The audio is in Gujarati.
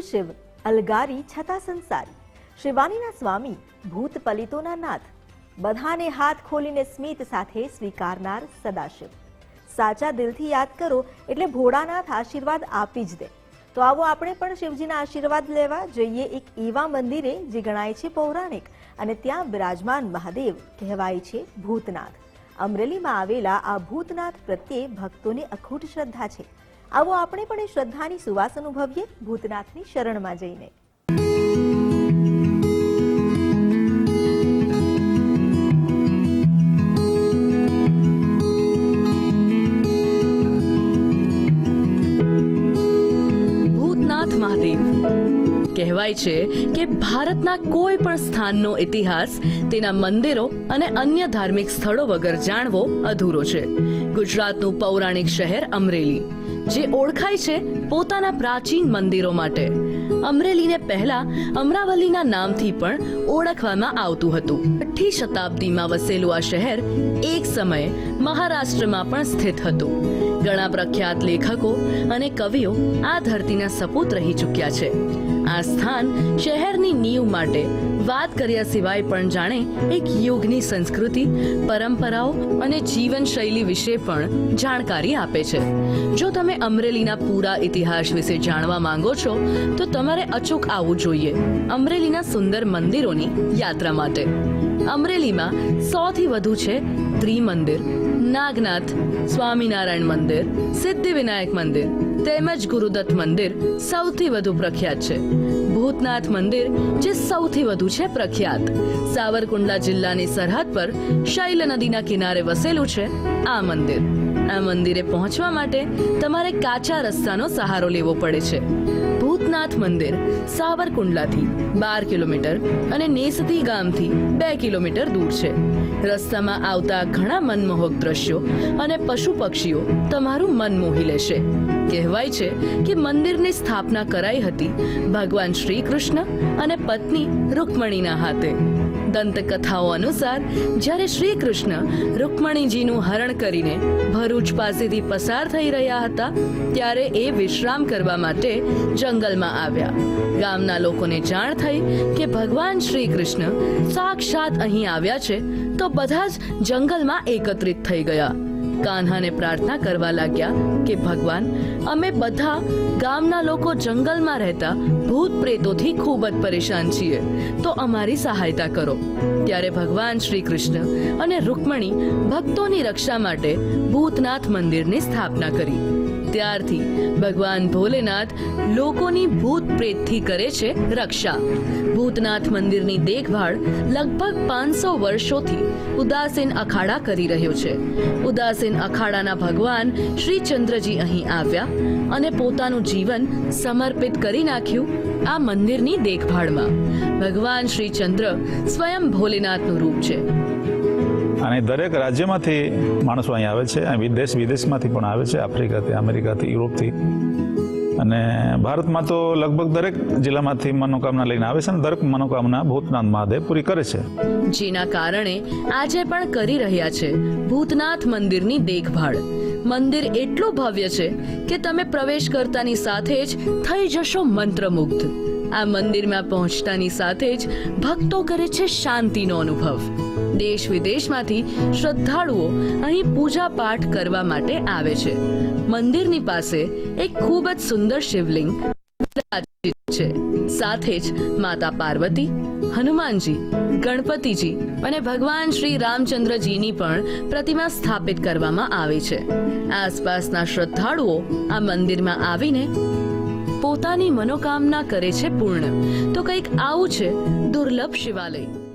શિવ, અલગારી છતાં સંસારી. શિવાનીના સ્વામી, ભૂત પલિતોના નાથ. બધાને હાથ ખોલીને સ્મિત સાથે સ્વીકારનાર સદાશિવ. સાચા દિલથી યાદ કરો, એટલે ભોળાનાથ આશીર્વાદ આપી જ દે. તો આવો આપણે પણ શિવજીના આશીર્વાદ લેવા જઈએ એક એવા મંદિરે, જે ગણાય છે પૌરાણિક અને ત્યાં બિરાજમાન મહાદેવ કહેવાય છે ભૂતનાથ. અમરેલીમાં આવેલા આ ભૂતનાથ પ્રત્યે ભક્તોની અખૂટ શ્રદ્ધા છે. આવો આપણે પણ એ શ્રદ્ધાની સુવાસ અનુભવીએ ભૂતનાથની શરણમાં જઈને. ભૂતનાથ મહાદેવ, કહેવાય છે કે ભારતના કોઈ પણ સ્થાનનો ઇતિહાસ, તેના મંદિરો અને અન્ય ધાર્મિક સ્થળો વગર જાણવો અધૂરો છે. ગુજરાતનું પૌરાણિક શહેર અમરેલી. જે ઓળખાય છે પોતાના પ્રાચીન મંદિરો માટે. અમરેલીને પહેલા અમરાવલીના નામથી પણ ઓળખવામાં આવતું હતું. અઠ્ઠી શતાબ્દીમાં વસેલું આ શહેર એક સમયે મહારાષ્ટ્રમાં પણ સ્થિત હતું. ઘણા પ્રખ્યાત લેખકો અને કવિઓ આ ધરતીના સપૂત રહી ચૂક્યા છે. આ સ્થાન શહેરની નીવ માટે. વાત કર્યા સિવાય પણ જાણે એક યુગની સંસ્કૃતિ, પરંપરાઓ અને જીવનશૈલી વિશે પણ જાણકારી આપે છે. જો તમે અમરેલીના પૂરા ઇતિહાસ વિશે જાણવા માંગો છો, તો તમારે અચૂક આવવું જોઈએ અમરેલીના સુંદર મંદિરોની યાત્રા માટે. અમરેલીમાં સૌથી વધુ છે ત્રિમંદિર નાગનાથ, સ્વામિનારાયણ મંદિર, સિદ્ધિવિનાયક મંદિર તેમજ ગુરુદત્ત મંદિર સૌથી વધુ પ્રખ્યાત છે. ભૂતનાથ મંદિર જે સૌથી વધુ છે પ્રખ્યાત. સાવરકુંડલા જિલ્લાની સરહદ પર શૈલ નદીના કિનારે વસેલું છે આ મંદિર. આ મંદિરે પહોંચવા માટે તમારે કાચા રસ્તાનો સહારો લેવો પડે છે. ભૂતનાથ મંદિર, સાવરકુંડલાથી બાર કિલોમીટર અને નેસતી ગામથી બે કિલોમીટર દૂર છે. રસ્તામાં આવતા ઘણા મનમોહક દ્રશ્યો અને પશુ પક્ષીઓ તમારું મન મોહી લેશે. કહેવાય છે કે મંદિરની સ્થાપના કરાઈ હતી ભગવાન શ્રી કૃષ્ણ અને પત્ની રૂકમણીના હાથે. દંતકથાઓ અનુસાર, જ્યારે શ્રી કૃષ્ણ રૂકમણીજીનું હરણ કરીને ભરૂચ પાસેથી પસાર થઈ રહ્યા હતા, ત્યારે એ વિશ્રામ કરવા માટે જંગલમાં આવ્યા. ગામના લોકોને જાણ થઈ કે ભગવાન શ્રી કૃષ્ણ સાક્ષાત અહીં આવ્યા છે, તો બધા જ જંગલમાં એકત્રિત થઈ ગયા. કાન્હાને પ્રાર્થના કરવા લાગ્યા કે ભગવાન, અમે બધા ગામના લોકો જંગલમાં રહેતા ભૂત પ્રેતોથી ખૂબ જ પરેશાન છીએ. તો અમારી સહાયતા કરો. ત્યારે ભગવાન શ્રી કૃષ્ણ અને રૂકમણી ભક્તોની રક્ષા માટે ભૂતનાથ મંદિરની સ્થાપના કરી. ત્યારથી ભગવાન ભોલેનાથ લોકોની ભૂત પ્રેતથી કરે છે રક્ષા. ભૂતનાથ મંદિરની દેખભાળ લગભગ પાંચસો વર્ષોથી ઉદાસીન અખાડા કરી રહ્યો છે. ઉદાસીન અખાડાના ભગવાન શ્રી ચંદ્રજી અહીં આવ્યા અને પોતાનું જીવન સમર્પિત કરી નાખ્યું આ મંદિરની દેખભાળમાં. ભગવાન શ્રી ચંદ્ર સ્વયં ભોલેનાથનું રૂપ છે. અને દરેક રાજ્યમાંથી માણસો અહીં આવે છે વિદેશ વિદેશમાંથી પણ આવે છે, આફ્રિકાથી, અમેરિકાથી, યુરોપથી. અને ભારતમાં તો લગભગ દરેક જિલ્લામાંથી મનોકામના લઈને આવે છે અને દરેક મનોકામના ભૂતનાથ મહાદેવ પૂરી કરે છે. જેના કારણે આજે પણ કરી રહ્યા છે ભૂતનાથ મંદિરની દેખભાળ. મંદિર એટલું ભવ્ય છે કે તમે પ્રવેશ કરતાની સાથે જ થઈ જશો મંત્રમુગ્ધ. આ મંદિરમાં પહોંચતાની સાથે જ ભક્તો કરે છે શાંતિનો અનુભવ. દેશ વિદેશમાંથી શ્રદ્ધાળુઓ અહીં પૂજા પાઠ કરવા માટે આવે છે. મંદિરની પાસે એક ખૂબ જ સુંદર શિવલિંગ છે. સાથે જ માતા પાર્વતી, હનુમાનજી, ગણપતિજી અને ભગવાન શ્રી રામચંદ્રજીની પણ પ્રતિમા સ્થાપિત કરવામાં આવી છે. આસપાસના શ્રદ્ધાળુઓ આ મંદિરમાં આવીને પોતાની મનોકામના કરે છે પૂર્ણ. તો કંઈક આવું છે દુર્લભ શિવાલય.